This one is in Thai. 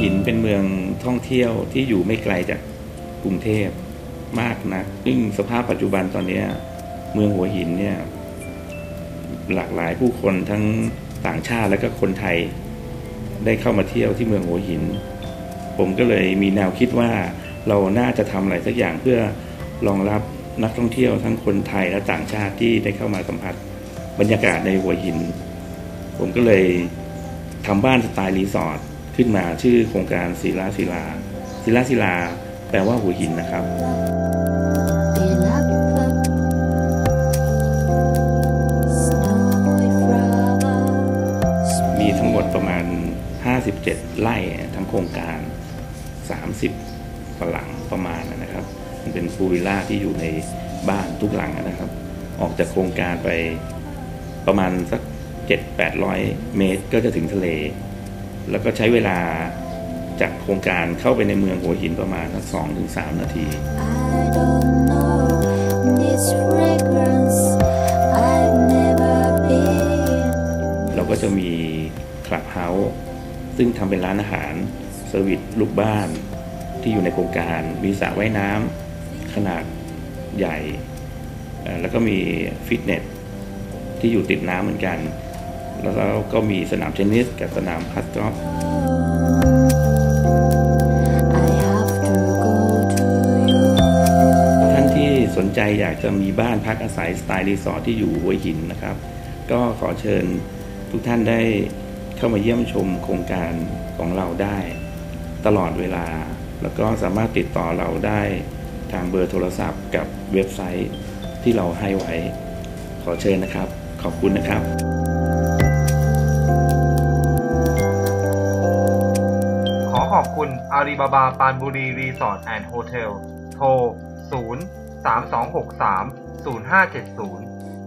หินเป็นเมืองท่องเที่ยวที่อยู่ไม่ไกลจากกรุงเทพมากนะซึ่งสภาพปัจจุบันตอนนี้เมืองหัวหินเนี่ย หลากหลายผู้คนทั้งต่างชาติและก็คนไทย ได้เข้ามาเที่ยวที่เมืองหัวหิน ผมก็เลยมีแนวคิดว่าเราน่าจะทำอะไรสักอย่างเพื่อรองรับนักท่องเที่ยวทั้งคนไทยและต่างชาติที่ได้เข้ามาสัมผัส บรรยากาศในหัวหิน ผมก็เลยทำบ้านสไตล์รีสอร์ท ขึ้นมาชื่อโครงการศิลาศิลาศิลาศิลา แปลว่าหัวหินนะครับมีทั้งหมดประมาณ 57 ไร่ทั้งโครงการ 30กว่าหลังประมาณนะครับ มันเป็นพูวิลล่าที่อยู่ในบ้านทุกหลังนะครับ ออกจากโครงการไปประมาณสัก 7-800 เมตรก็จะถึงทะเล แล้วก็ใช้เวลาจากโครงการเข้าไปในเมืองหัวหินประมาณสัก2-3นาที know เราก็จะมีคลับเฮาส์ซึ่งทำเป็นร้านอาหารเซอร์วิสลูกบ้านที่อยู่ในโครงการมีสระว่ายน้ำขนาดใหญ่ แล้วก็มีฟิตเนสที่อยู่ติดน้ำเหมือนกัน แล้วก็มีสนามเทนนิสกับสนามพัดกอล์ฟ I have to go to you ท่านที่สนใจอยากจะมีบ้านพักอาศัยสไตล์รีสอร์ทที่อยู่หัวหินนะครับ ก็ขอเชิญทุกท่านได้เข้ามาเยี่ยมชมโครงการของเราได้ตลอดเวลา แล้วก็สามารถติดต่อเราได้ทางเบอร์โทรศัพท์กับเว็บไซต์ที่เราให้ไว้ ขอเชิญนะครับ ขอบคุณนะครับ อบคุณอาลีบาบาปานบุรีรีสอร์ทแอนด์โฮเทล โทร 0 3 2 6 3 0 5 7 0